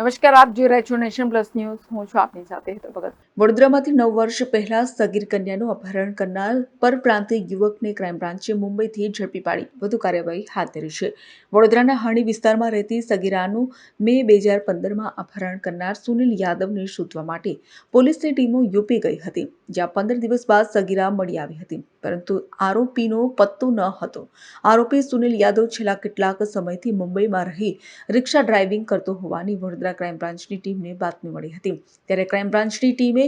નમસ્કાર, આપ જોઈ રહ્યા છો નેશન પ્લસ ન્યૂઝ. હું છું આપની સાથે હેતુ ભગત. વડોદરામાંથી નવ વર્ષ પહેલા સગીર કન્યાનું અપહરણ કરનાર પરપ્રાંતીય યુવકને ક્રાઇમ બ્રાન્ચે મુંબઈથી ઝડપી પાડી. વધુ કાર્યવાહી હાથ ધરી છે. વડોદરાના હાણી વિસ્તારમાં રહેતી સગીરાનું મે બે હજાર પંદરમાં અપહરણ કરનાર સુનિલ યાદવને શોધવા માટે પોલીસની ટીમો યુપી ગઈ હતી. જ્યાં પંદર દિવસ બાદ સગીરા મળી આવી હતી. પરંતુ આરોપીનો પત્તો ન હતો. આરોપી સુનિલ યાદવ છેલ્લા કેટલાક સમયથી મુંબઈમાં રહી રિક્ષા ડ્રાઇવિંગ કરતો હોવાની વડોદરા ક્રાઇમ બ્રાન્ચની ટીમને બાતમી મળી હતી. ત્યારે ક્રાઇમ બ્રાન્ચની ટીમે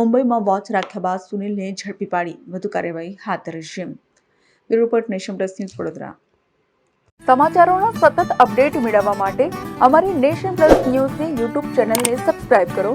મુંબઈમાં વોચ રાખ્યા બાદ સુનિલને ઝડપી પાડી વધુ કાર્યવાહી હાથ ધરી છે. Report Nation Plus News Vadodara. સમાચારોના સતત અપડેટ મેળવવા માટે અમારી નેશન પ્લસ ન્યૂઝની યુટ્યુબ ચેનલને સબસ્ક્રાઇબ કરો.